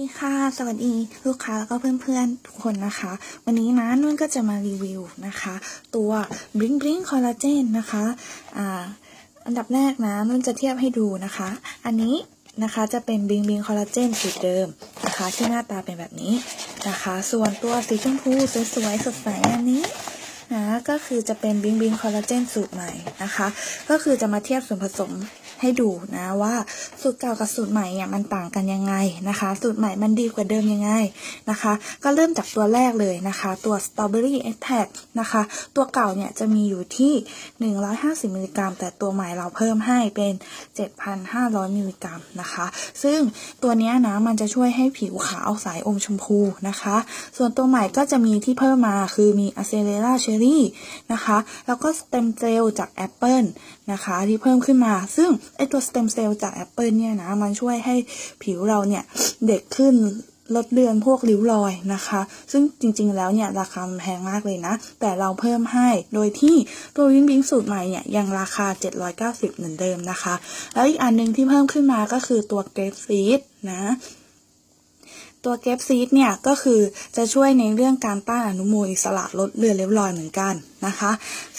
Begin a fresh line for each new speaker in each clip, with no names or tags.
ดีค่ะ สวัสดีลูกค้าแล้วก็เพื่อนๆ ทุกคนนะคะ วันนี้นะนุ่นก็จะมารีวิวนะคะ ตัว Bling Bling Collagen นะคะอ่าอันดับแรกนะนุ่นจะเทียบให้ดูนะคะ อันนี้นะคะจะเป็น Bling Bling Collagen สูตรเดิมนะคะที่หน้าตาเป็นแบบนี้นะคะ ส่วนตัวสีชมพูสวยๆสดใสอันนี้ นะก็คือจะเป็น Bling Bling Collagen สูตรใหม่นะคะ ก็คือจะมาเทียบส่วนผสมให้ดูนะว่าสูตรเก่ากับสูตรใหม่เนี่ยมันต่างกันยังไงนะคะ สูตรใหม่มันดีกว่าเดิมยังไงนะคะ ก็เริ่มจากตัวแรกเลยนะคะ ตัว Strawberry Extract นะคะ ตัวเก่าเนี่ยจะมีอยู่ที่ 150มิลลิกรัมแต่ตัวใหม่เราเพิ่มให้เป็น 7,500มิลลิกรัมนะคะ ซึ่งตัวนี้นะมันจะช่วยให้ผิวขาวใสอมชมพูนะคะ ส่วนตัวใหม่ก็จะมีที่เพิ่มมาคือมี a c e l e r a Cherry นะคะแล้วก็ Stem Cell จากแอปเปิลนะคะที่เพิ่มขึ้นมา ซึ่งไอตัว Stem Cell จากแอปเปิลเนี่ยนะมันช่วยให้ผิวเราเนี่ยเด็กขึ้นลดเลือนพวกริ้วรอยนะคะ ซึ่งจริงๆแล้วเนี่ยราคาแพงมากเลยนะ แต่เราเพิ่มให้โดยที่ตัววินบิงสูตรใหม่เนี่ยยังราคา 790 เหมือนเดิมนะคะ แล้วอีกอันหนึงที่เพิ่มขึ้นมาก็คือตัวเกรฟซีดนะ ตัวเกปซีดเนี่ยก็คือจะช่วยในเรื่องการต้านอนุมูลอิสระลดเลือดเริ้วรอยเหมือนกันนะคะ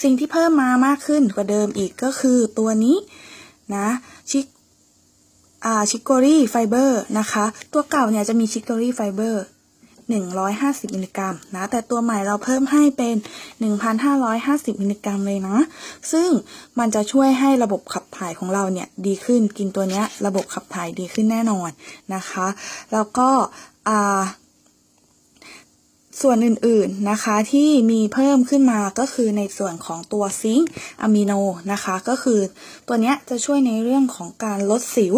สิ่งที่เพิ่มมามากขึ้นกว่าเดิมอีกก็คือตัวนี้นะชิอ่าชิโกรี่ไฟเบอร์นะคะ ตัวเก่าเนี่ยจะมีชิโกรี่ไฟเบอร์ 150 มิลลิกรัมนะ แต่ตัวใหม่เราเพิ่มให้เป็น 1,550 มิลลิกรัมเลยนะ ซึ่งมันจะช่วยให้ระบบขับถ่ายของเราเนี่ยดีขึ้น กินตัวเนี้ยระบบขับถ่ายดีขึ้นแน่นอนนะคะ แล้วก็อ่าส่วนอื่นๆนะคะที่มีเพิ่มขึ้นมาก็คือในส่วนของตัวซิงค์อะมิโนนะคะ ก็คือตัวเนี้ยจะช่วยในเรื่องของการลดสิว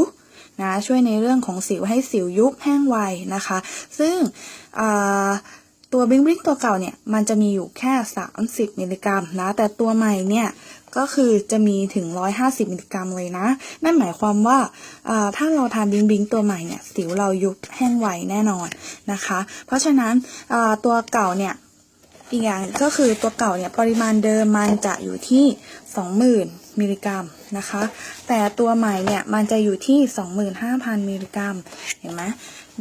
นะช่วยในเรื่องของสิวให้สิวยุบแห้งไวนะคะ ซึ่งตัวบิงบิงตัวเก่าเนี่ยมันจะมีอยู่แค่ 30 มิลลิกรัมนะแต่ตัวใหม่เนี่ยก็คือจะมีถึง 150 มิลลิกรัมเลยนะ นั่นหมายความว่าถ้าเราทานบิงบิงตัวใหม่เนี่ยสิวเรายุบแห้งไวแน่นอนนะคะ เพราะฉะนั้นตัวเก่าเนี่ยอีกอย่างก็คือตัวเก่าเนี่ยปริมาณเดิมมันจะอยู่ที่ 20,000 มิลลิกรัมนะคะ แต่ตัวใหม่เนี่ยมันจะอยู่ที่ 25,000 มิลลิกรัม เห็นไหม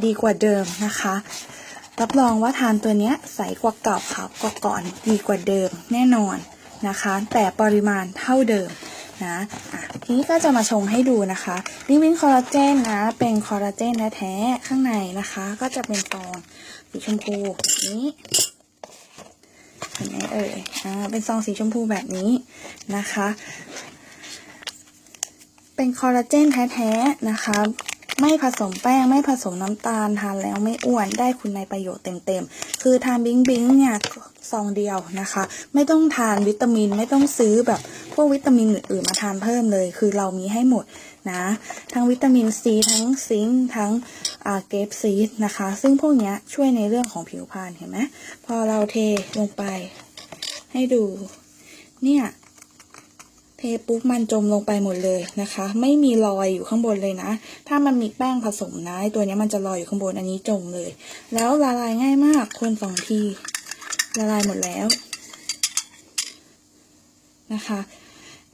ดีกว่าเดิมนะคะ รับรองว่าทานตัวเนี้ยใสกว่าเก่าขาวกว่าก่อนดีกว่าเดิมแน่นอนนะคะ แต่ปริมาณเท่าเดิมนะอะทีนี้ก็จะมาชงให้ดูนะคะลิวินคอลลาเจนนะ เป็นคอลลาเจนแท้ๆข้างในนะคะ ก็จะเป็นฟองสีชมพูนี้เห็นไหมเอ่ยอ่าเป็นซองสีชมพูแบบนี้นะคะ เป็นคอลลาเจนแท้ๆนะคะไม่ผสมแป้งไม่ผสมน้ำตาลทานแล้วไม่อ้วนได้คุณในประโยชน์เต็มๆ คือทานบิงบิงเนี่ยซองเดียวนะคะ ไม่ต้องทานวิตามินไม่ต้องซื้อแบบพวกวิตามินอื่นๆมาทานเพิ่มเลย คือเรามีให้หมดนะทั้งวิตามินซีทั้งซิงค์ทั้งอ่าเกฟซีดนะคะ ซึ่งพวกเนี้ยช่วยในเรื่องของผิวพรรณเห็นไหมพอเราเทลงไปให้ดูเนี่ย เทปุ๊บมันจมลงไปหมดเลยนะคะ ไม่มีรอยอยู่ข้างบนเลยนะ ถ้ามันมีแป้งผสมนะตัวนี้มันจะลอยอยู่ข้างบนอันนี้จมเลย แล้วละลายง่ายมากคนสองทีละลายหมดแล้วนะคะ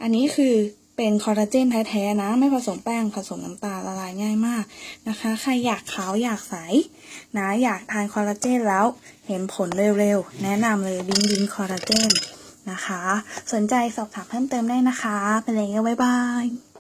อันนี้คือเป็นคอลลาเจนแท้ๆนะ ไม่ผสมแป้งผสมน้ำตาลละลายง่ายมากนะคะ ใครอยากขาวอยากใสนะอยากทานคอลลาเจนแล้วเห็นผลเร็วๆ แนะนำเลยบิงบิงคอลลาเจน นะคะ สนใจสอบถามเพิ่มเติมได้นะคะ เป็นไรก็บ๊ายบาย